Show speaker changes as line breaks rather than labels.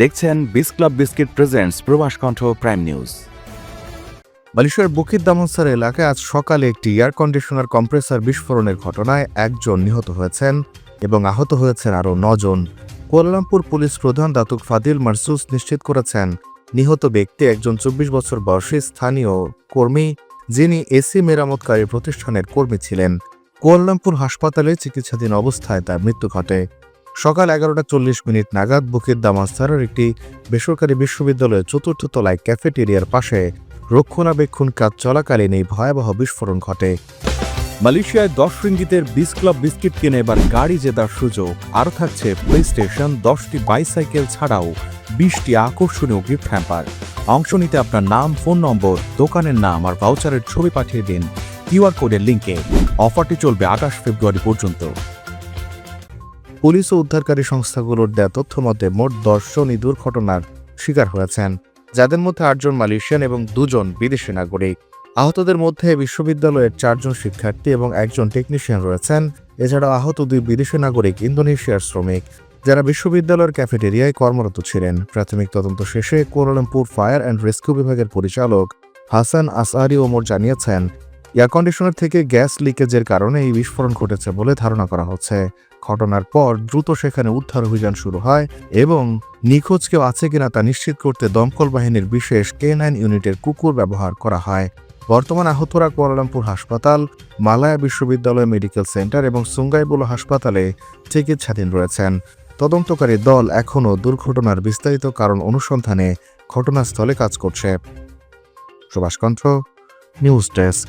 দেখছেন বিস club biscuit presents প্রবাস কণ্ঠ প্রাইম নিউজ।
মালয়েশিয়ার বুকিত দামনসার এলাকায় আজ সকালে একটি এয়ার কন্ডিশনার কম্প্রেসার বিস্ফোরণের ঘটনায় একজন নিহত হয়েছেন এবং আহত হয়েছেন আরও নজন। কুয়ালালামপুর পুলিশ প্রধান দাতুক ফাদিল মারসুস নিশ্চিত করেছেন, নিহত ব্যক্তি একজন চব্বিশ বছর বয়সী স্থানীয় কর্মী যিনি এসি মেরামতকারী প্রতিষ্ঠানের কর্মী ছিলেন। কুয়ালালামপুর হাসপাতালে চিকিৎসাধীন অবস্থায় তার মৃত্যু ঘটে। সকাল এগারোটা চল্লিশ মিনিট নাগাদ বুকিত দামাস্তারের একটি বেসরকারি বিশ্ববিদ্যালয়ের চতুর্থ তলায় ক্যাফেটেরিয়ার পাশে রক্ষণাবেক্ষণ কাজ চলাকালীন এই ভয়াবহ বিস্ফোরণ ঘটে।
মালয়েশিয়ায় দশ রিঙ্গিতের বিস ক্লাব বিস্কিট কিনে এবার গাড়ি জেতার সুযোগ। আরও থাকছে প্লে স্টেশন দশটি বাইসাইকেল ছাড়াও বিশটি আকর্ষণীয় গিফট হ্যাম্পার অংশ নিতে আপনার নাম ফোন নম্বর দোকানের নাম আর ভাউচারের ছবি পাঠিয়ে দিন। কিউআর কোডের লিঙ্কে অফারটি চলবে আঠাশ ফেব্রুয়ারি পর্যন্ত।
পুলিশ ও উদ্ধারকারী সংস্থাগুলোর দেয়া তথ্য মতে মোট দশজন এই দুর্ঘটনার শিকার হয়েছেন, যাদের মধ্যে আটজন মালয়েশিয়ান এবং দুজন বিদেশি নাগরিক। আহতদের মধ্যে বিশ্ববিদ্যালয়ের চারজন শিক্ষার্থী এবং একজন টেকনিশিয়ান রয়েছেন, এছাড়াও আহত দুই বিদেশি নাগরিক ইন্দোনেশিয়ার শ্রমিক। যারা বিশ্ববিদ্যালয়ের ক্যাফেটেরিয়ায় কর্মরত ছিলেন, প্রাথমিক তদন্ত শেষে কুয়ালালামপুর ফায়ার অ্যান্ড রেস্কিউ বিভাগের পরিচালক হাসান আসআরি ওমর জানিয়েছেন, এয়ার কন্ডিশনার থেকে গ্যাস লিকেজের কারণে এই বিস্ফোরণ ঘটেছে বলে ধারণা করা হচ্ছে। ঘটনার পর দ্রুত সেখানে উদ্ধার অভিযান শুরু হয় এবং নিখোঁজ কেউ আছে কিনা তা নিশ্চিত করতে দমকল বাহিনীর বিশেষ কে নাইন ইউনিটের কুকুর ব্যবহার করা হয়। বর্তমান আহতরা কুয়ালালামপুর হাসপাতাল, মালায়া বিশ্ববিদ্যালয় মেডিকেল সেন্টার এবং সুঙ্গাইবুলো হাসপাতালে চিকিৎসাধীন রয়েছেন। তদন্তকারী দল এখনও দুর্ঘটনার বিস্তারিত কারণ অনুসন্ধানে ঘটনাস্থলে কাজ করছে। Subhash Kantho news desk.